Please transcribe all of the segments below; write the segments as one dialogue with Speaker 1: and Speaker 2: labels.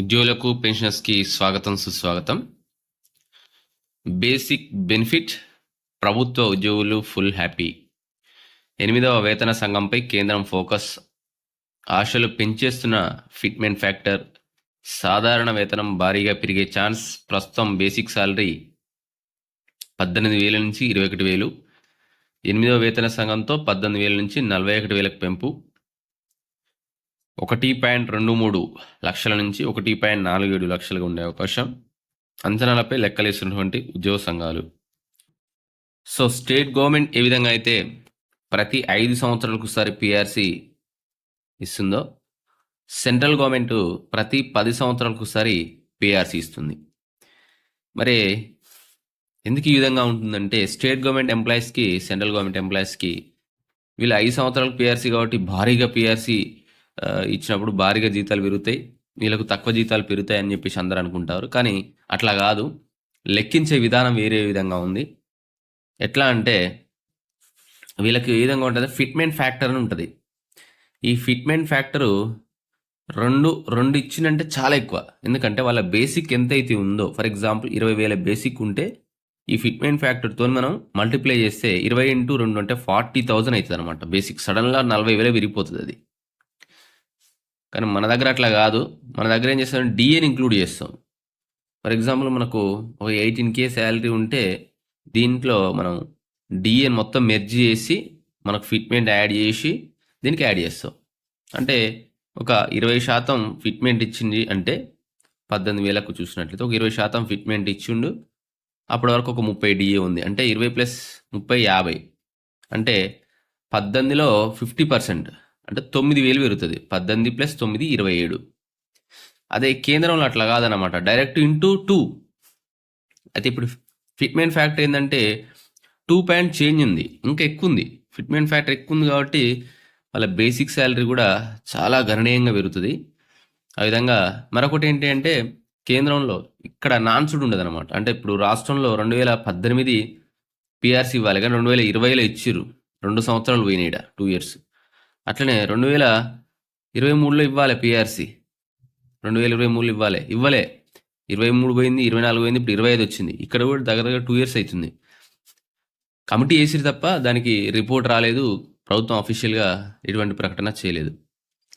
Speaker 1: ఉద్యోగులకు పెన్షనర్స్కి స్వాగతం సుస్వాగతం. బేసిక్ బెనిఫిట్ ప్రభుత్వ ఉద్యోగులు ఫుల్ హ్యాపీ. ఎనిమిదవ వేతన సంఘంపై కేంద్రం ఫోకస్. ఆశలు పెంచేస్తున్న ఫిట్మెంట్ ఫ్యాక్టర్ సాధారణ వేతనం భారీగా పెరిగే ఛాన్స్ ప్రస్తుతం బేసిక్ సాలరీ పద్దెనిమిది వేల నుంచి ఇరవై ఒకటి వేలు. ఎనిమిదవ వేతన సంఘంతో పద్దెనిమిది వేల నుంచి నలభై ఒకటి వేలకు పెంపు. ఒకటి పాయింట్ రెండు మూడు లక్షల నుంచి ఒకటి పాయింట్ నాలుగు ఏడు లక్షలుగా ఉండే అవకాశం. అంచనాలపై లెక్కలేసినటువంటి ఉద్యోగ సంఘాలు. సో స్టేట్ గవర్నమెంట్ ఏ విధంగా అయితే ప్రతి ఐదు సంవత్సరాలకు ఒకసారి పిఆర్సి ఇస్తుందో సెంట్రల్ గవర్నమెంట్ ప్రతి పది సంవత్సరాలకు ఒకసారి పిఆర్సి ఇస్తుంది. మరి ఎందుకు ఈ విధంగా ఉంటుందంటే స్టేట్ గవర్నమెంట్ ఎంప్లాయీస్కి సెంట్రల్ గవర్నమెంట్ ఎంప్లాయీస్కి వీళ్ళు ఐదు సంవత్సరాలకు పిఆర్సీ కాబట్టి భారీగా పిఆర్సీ ఇచ్చినప్పుడు భారీగా జీతాలు పెరుగుతాయి వీళ్ళకు తక్కువ జీతాలు పెరుగుతాయి అని చెప్పేసి అందరూ అనుకుంటారు. కానీ అట్లా కాదు. లెక్కించే విధానం వేరే విధంగా ఉంది. ఎట్లా అంటే వీళ్ళకి ఏ విధంగా ఉంటుంది? ఫిట్మెంట్ ఫ్యాక్టర్ అని ఉంటుంది. ఈ ఫిట్మెంట్ ఫ్యాక్టరు రెండు రెండు ఇచ్చినంటే చాలా ఎక్కువ. ఎందుకంటే వాళ్ళ బేసిక్ ఎంతైతే ఉందో ఫర్ ఎగ్జాంపుల్ ఇరవై వేల బేసిక్ ఉంటే ఈ ఫిట్మెంట్ ఫ్యాక్టర్తో మనం మల్టిప్లై చేస్తే ఇరవై ఇంటూ రెండు అంటే ఫార్టీ థౌజండ్ అవుతుంది అనమాట బేసిక్. సడన్గా నలభై వేలే విరిగిపోతుంది అది. కానీ మన దగ్గర అట్లా కాదు. మన దగ్గర ఏం చేస్తాం? డిఏని ఇంక్లూడ్ చేస్తాం. ఫర్ ఎగ్జాంపుల్ మనకు ఒక ఎయిటీన్ కే శాలరీ ఉంటే దీంట్లో మనం డిఏని మొత్తం మెర్జ్ చేసి మనకు ఫిట్మెంట్ యాడ్ చేసి దీనికి యాడ్ చేస్తాం. అంటే ఒక ఇరవై శాతం ఫిట్మెంట్ ఇచ్చింది అంటే పద్దెనిమిది వేలకు చూసినట్లయితే ఒక ఇరవై శాతం ఫిట్మెంట్ ఇచ్చిండు. అప్పటి వరకు ఒక ముప్పై డిఏ ఉంది. అంటే ఇరవై ప్లస్ ముప్పై యాభై. అంటే పద్దెనిమిదిలో ఫిఫ్టీ పర్సెంట్ అంటే తొమ్మిది వేలు పెరుగుతుంది. పద్దెనిమిది ప్లస్ తొమ్మిది ఇరవై ఏడు. అదే కేంద్రంలో అట్లా కాదనమాట డైరెక్ట్ ఇంటూ టూ అయితే ఇప్పుడు ఫిట్మెంట్ ఫ్యాక్టర్ ఏంటంటే టూ పాయింట్ చేంజ్ ఉంది. ఇంకా ఎక్కువ ఉంది. ఫిట్మెంట్ ఫ్యాక్టర్ ఎక్కువ ఉంది కాబట్టి వాళ్ళ బేసిక్ శాలరీ కూడా చాలా గణనీయంగా పెరుగుతుంది. ఆ విధంగా మరొకటి ఏంటి అంటే కేంద్రంలో ఇక్కడ నాన్సుడు ఉండదు అనమాట అంటే ఇప్పుడు రాష్ట్రంలో రెండు వేల పద్దెనిమిది పిఆర్సీ ఇవ్వాలి. కానీ రెండు వేల ఇరవైలో ఇచ్చిర్రు. రెండు సంవత్సరాలు పోయినాయిడ టూ ఇయర్స్ అట్లనే రెండు వేల ఇరవై మూడులో ఇవ్వాలి పిఆర్సి రెండు వేల ఇరవై మూడులో ఇవ్వాలి. ఇవ్వలే. ఇరవై మూడు పోయింది ఇరవై నాలుగు పోయింది ఇప్పుడు ఇరవై ఐదు వచ్చింది. ఇక్కడ కూడా దగ్గర దగ్గర టూ ఇయర్స్ అవుతుంది. కమిటీ వేసిరు తప్ప దానికి రిపోర్ట్ రాలేదు. ప్రభుత్వం అఫీషియల్గా ఎటువంటి ప్రకటన చేయలేదు.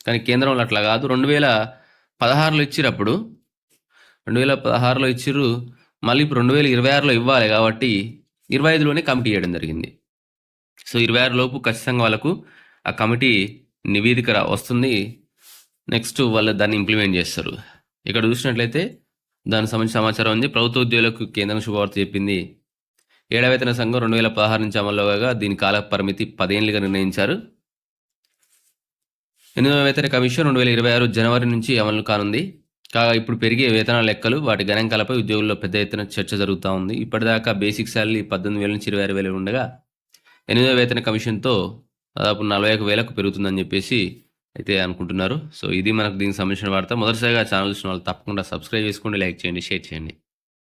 Speaker 1: కానీ కేంద్రంలో అట్లా కాదు. రెండు వేల పదహారులో ఇచ్చిరు అప్పుడు. రెండు వేల పదహారులో ఇచ్చిర్రు మళ్ళీ ఇప్పుడు రెండు వేల ఇరవై ఆరులో ఇవ్వాలి కాబట్టి ఇరవై ఐదులోనే కమిటీ చేయడం జరిగింది. సో ఇరవై ఆరు లోపు ఖచ్చితంగా వాళ్ళకు ఆ కమిటీ నివేదిక వస్తుంది. నెక్స్ట్ వాళ్ళు దాన్ని ఇంప్లిమెంట్ చేస్తారు. ఇక్కడ చూసినట్లయితే దానికి సంబంధించిన సమాచారం ఉంది. ప్రభుత్వ ఉద్యోగులకు కేంద్రం శుభవార్త చెప్పింది. ఏడవేతన సంఘం రెండు వేల పదహారు నుంచి అమల్లో కాగా దీని కాల పరిమితి పదేళ్ళుగా నిర్ణయించారు. ఎనిమిదవ వేతన కమిషన్ రెండు వేల ఇరవై ఆరు జనవరి నుంచి అమలు కానుంది. కాగా ఇప్పుడు పెరిగే వేతనాల లెక్కలు వాటి గణాంకాలపై ఉద్యోగుల్లో పెద్ద ఎత్తున చర్చ జరుగుతూ ఉంది. ఇప్పటిదాకా బేసిక్ శాలరీ పద్దెనిమిది వేల నుంచి ఇరవై ఆరు వేలు ఉండగా ఎనిమిదవ వేతన కమిషన్తో దాదాపు నలభై ఒక వేలకు పెరుగుతుందని చెప్పేసి అయితే అనుకుంటున్నారు. సో ఇది మనకు దీనికి సంబంధించిన వార్త. మొదటిసారిగా ఛానల్ చూసిన వాళ్ళు తప్పకుండా సబ్స్క్రైబ్ చేసుకోండి లైక్ చేయండి షేర్ చేయండి.